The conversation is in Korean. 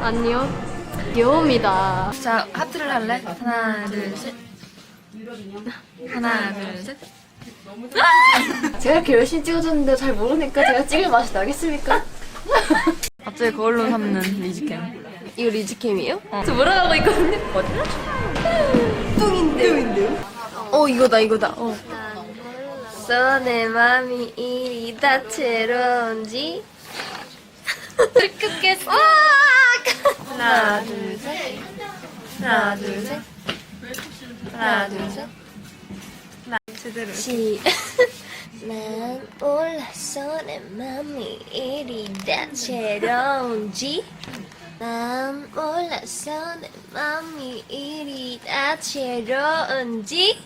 아니요. 귀여움이다. 자, 하트를 할래? 하나, 둘, 셋. 하나, 둘, 셋. 제가 이렇게 열심히 찍어줬는데 잘 모르니까 제가 찍을 맛이 나겠습니까? 갑자기 거울로 삼는 리즈캠. 이거 리즈캠이에요? 저 몰아가고 있거든요. 뚱인데. 뚱인데. 어, 이거다, 이거다. 어. 내 맘이 이리 다채로운지 들끓겠어. 하나, 둘, 셋. 하나, 둘, 셋. 하나, 둘, 셋. 하나, 제대로. 시. 난 몰랐어 내 맘이 이리 다채로운지 난 몰랐어 내 맘이 이리 다채로운지